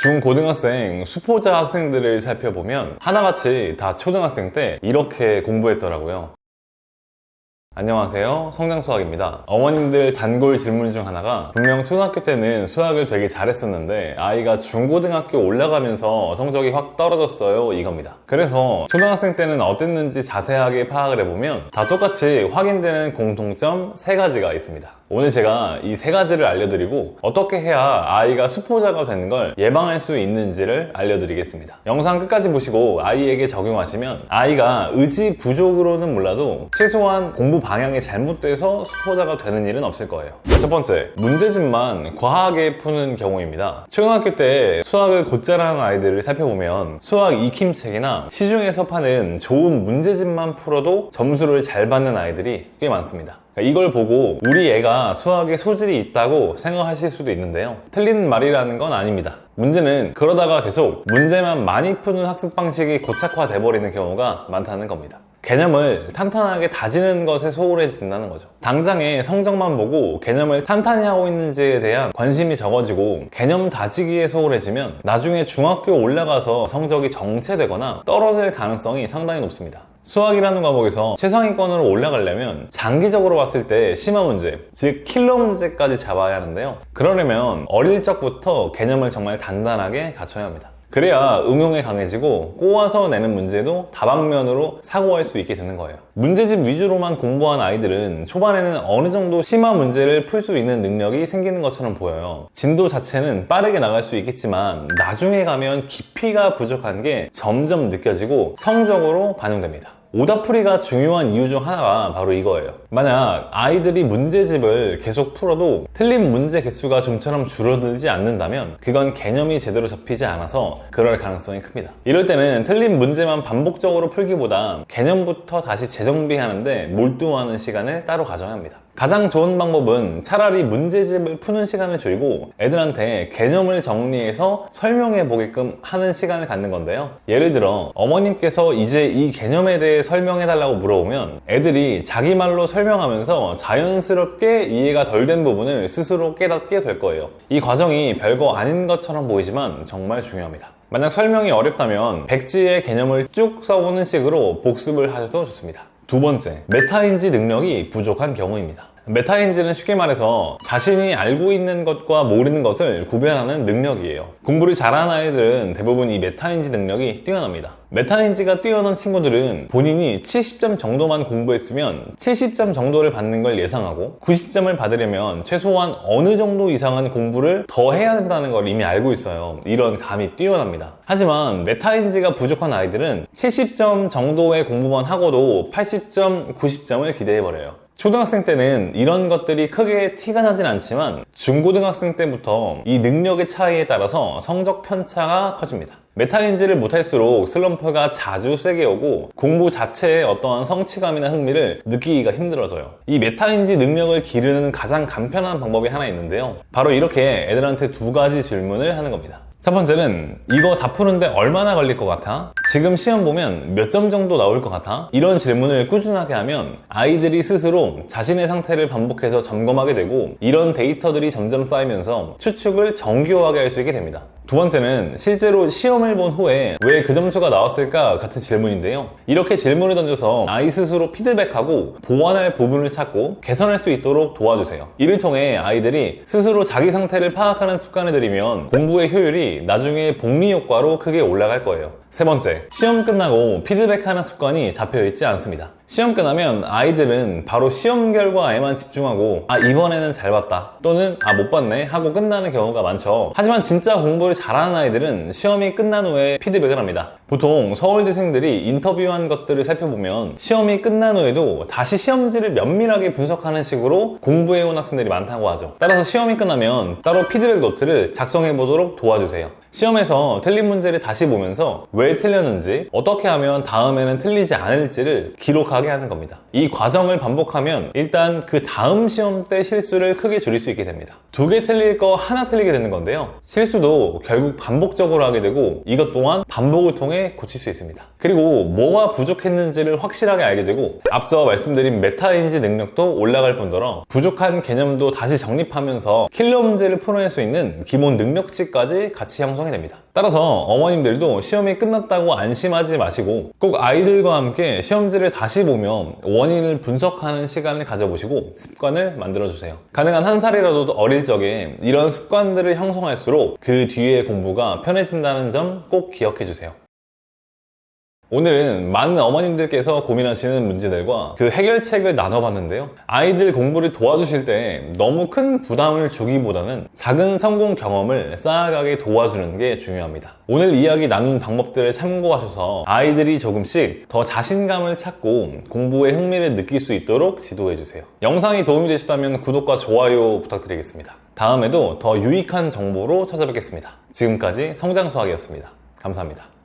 중고등학생 수포자 학생들을 살펴보면 하나같이 다 초등학생 때 이렇게 공부했더라고요. 안녕하세요. 성장수학입니다. 어머님들 단골 질문 중 하나가 분명 초등학교 때는 수학을 되게 잘했었는데 아이가 중고등학교 올라가면서 성적이 확 떨어졌어요. 이겁니다. 그래서 초등학생 때는 어땠는지 자세하게 파악을 해보면 다 똑같이 확인되는 공통점 세 가지가 있습니다. 오늘 제가 이 세 가지를 알려드리고 어떻게 해야 아이가 수포자가 되는 걸 예방할 수 있는지를 알려드리겠습니다. 영상 끝까지 보시고 아이에게 적용하시면 아이가 의지 부족으로는 몰라도 최소한 공부 방향이 잘못돼서 수포자가 되는 일은 없을 거예요. 첫 번째, 문제집만 과하게 푸는 경우입니다. 초등학교 때 수학을 곧잘 하는 아이들을 살펴보면 수학 익힘책이나 시중에서 파는 좋은 문제집만 풀어도 점수를 잘 받는 아이들이 꽤 많습니다. 그러니까 이걸 보고 우리 애가 수학에 소질이 있다고 생각하실 수도 있는데요. 틀린 말이라는 건 아닙니다. 문제는 그러다가 계속 문제만 많이 푸는 학습 방식이 고착화돼 버리는 경우가 많다는 겁니다. 개념을 탄탄하게 다지는 것에 소홀해진다는 거죠. 당장의 성적만 보고 개념을 탄탄히 하고 있는지에 대한 관심이 적어지고 개념 다지기에 소홀해지면 나중에 중학교 올라가서 성적이 정체되거나 떨어질 가능성이 상당히 높습니다. 수학이라는 과목에서 최상위권으로 올라가려면 장기적으로 봤을 때 심화 문제, 즉 킬러 문제까지 잡아야 하는데요. 그러려면 어릴 적부터 개념을 정말 단단하게 갖춰야 합니다. 그래야 응용에 강해지고 꼬아서 내는 문제도 다방면으로 사고할 수 있게 되는 거예요. 문제집 위주로만 공부한 아이들은 초반에는 어느 정도 심화 문제를 풀 수 있는 능력이 생기는 것처럼 보여요. 진도 자체는 빠르게 나갈 수 있겠지만 나중에 가면 깊이가 부족한 게 점점 느껴지고 성적으로 반영됩니다. 오답풀이가 중요한 이유 중 하나가 바로 이거예요. 만약 아이들이 문제집을 계속 풀어도 틀린 문제 개수가 좀처럼 줄어들지 않는다면 그건 개념이 제대로 잡히지 않아서 그럴 가능성이 큽니다. 이럴 때는 틀린 문제만 반복적으로 풀기보다 개념부터 다시 재정 비 하는데 몰두하는 시간을 따로 가져야 합니다. 가장 좋은 방법은 차라리 문제집을 푸는 시간을 줄이고 애들한테 개념을 정리해서 설명해 보게끔 하는 시간을 갖는 건데요. 예를 들어 어머님께서 이제 이 개념에 대해 설명해 달라고 물어보면 애들이 자기 말로 설명하면서 자연스럽게 이해가 덜 된 부분을 스스로 깨닫게 될 거예요. 이 과정이 별거 아닌 것처럼 보이지만 정말 중요합니다. 만약 설명이 어렵다면 백지의 개념을 쭉 써보는 식으로 복습을 하셔도 좋습니다. 두 번째, 메타인지 능력이 부족한 경우입니다. 메타인지는 쉽게 말해서 자신이 알고 있는 것과 모르는 것을 구별하는 능력이에요. 공부를 잘하는 아이들은 대부분 이 메타인지 능력이 뛰어납니다. 메타인지가 뛰어난 친구들은 본인이 70점 정도만 공부했으면 70점 정도를 받는 걸 예상하고 90점을 받으려면 최소한 어느 정도 이상한 공부를 더 해야 된다는 걸 이미 알고 있어요. 이런 감이 뛰어납니다. 하지만 메타인지가 부족한 아이들은 70점 정도의 공부만 하고도 80점, 90점을 기대해버려요. 초등학생 때는 이런 것들이 크게 티가 나진 않지만 중고등학생 때부터 이 능력의 차이에 따라서 성적 편차가 커집니다. 메타인지를 못할수록 슬럼프가 자주 세게 오고 공부 자체에 어떠한 성취감이나 흥미를 느끼기가 힘들어져요. 이 메타인지 능력을 기르는 가장 간편한 방법이 하나 있는데요. 바로 이렇게 애들한테 두 가지 질문을 하는 겁니다. 첫 번째는 이거 다 푸는데 얼마나 걸릴 것 같아? 지금 시험 보면 몇 점 정도 나올 것 같아? 이런 질문을 꾸준하게 하면 아이들이 스스로 자신의 상태를 반복해서 점검하게 되고 이런 데이터들이 점점 쌓이면서 추측을 정교하게 할 수 있게 됩니다. 두 번째는 실제로 시험을 본 후에 왜 그 점수가 나왔을까 같은 질문인데요. 이렇게 질문을 던져서 아이 스스로 피드백하고 보완할 부분을 찾고 개선할 수 있도록 도와주세요. 이를 통해 아이들이 스스로 자기 상태를 파악하는 습관을 들이면 공부의 효율이 나중에 복리 효과로 크게 올라갈 거예요. 세 번째, 시험 끝나고 피드백하는 습관이 잡혀 있지 않습니다. 시험 끝나면 아이들은 바로 시험 결과에만 집중하고 아 이번에는 잘 봤다 또는 아 못 봤네 하고 끝나는 경우가 많죠. 하지만 진짜 공부를 잘하는 아이들은 시험이 끝난 후에 피드백을 합니다. 보통 서울대생들이 인터뷰한 것들을 살펴보면 시험이 끝난 후에도 다시 시험지를 면밀하게 분석하는 식으로 공부해온 학생들이 많다고 하죠. 따라서 시험이 끝나면 따로 피드백 노트를 작성해 보도록 도와주세요 시험에서 틀린 문제를 다시 보면서 왜 틀렸는지 어떻게 하면 다음에는 틀리지 않을지를 기록하게 하는 겁니다. 이 과정을 반복하면 일단 그 다음 시험 때 실수를 크게 줄일 수 있게 됩니다. 두 개 틀릴 거 하나 틀리게 되는 건데요. 실수도 결국 반복적으로 하게 되고 이것 또한 반복을 통해 고칠 수 있습니다. 그리고 뭐가 부족했는지를 확실하게 알게 되고 앞서 말씀드린 메타인지 능력도 올라갈 뿐더러 부족한 개념도 다시 정립하면서 킬러 문제를 풀어낼 수 있는 기본 능력치까지 같이 형성 형성이 됩니다. 따라서 어머님들도 시험이 끝났다고 안심하지 마시고 꼭 아이들과 함께 시험지를 다시 보며 원인을 분석하는 시간을 가져보시고 습관을 만들어주세요. 가능한 한 살이라도 어릴 적에 이런 습관들을 형성할수록 그 뒤에 공부가 편해진다는 점 꼭 기억해주세요. 오늘은 많은 어머님들께서 고민하시는 문제들과 그 해결책을 나눠봤는데요. 아이들 공부를 도와주실 때 너무 큰 부담을 주기보다는 작은 성공 경험을 쌓아가게 도와주는 게 중요합니다. 오늘 이야기 나눈 방법들을 참고하셔서 아이들이 조금씩 더 자신감을 찾고 공부에 흥미를 느낄 수 있도록 지도해주세요. 영상이 도움이 되시다면 구독과 좋아요 부탁드리겠습니다. 다음에도 더 유익한 정보로 찾아뵙겠습니다. 지금까지 성장수학이었습니다. 감사합니다.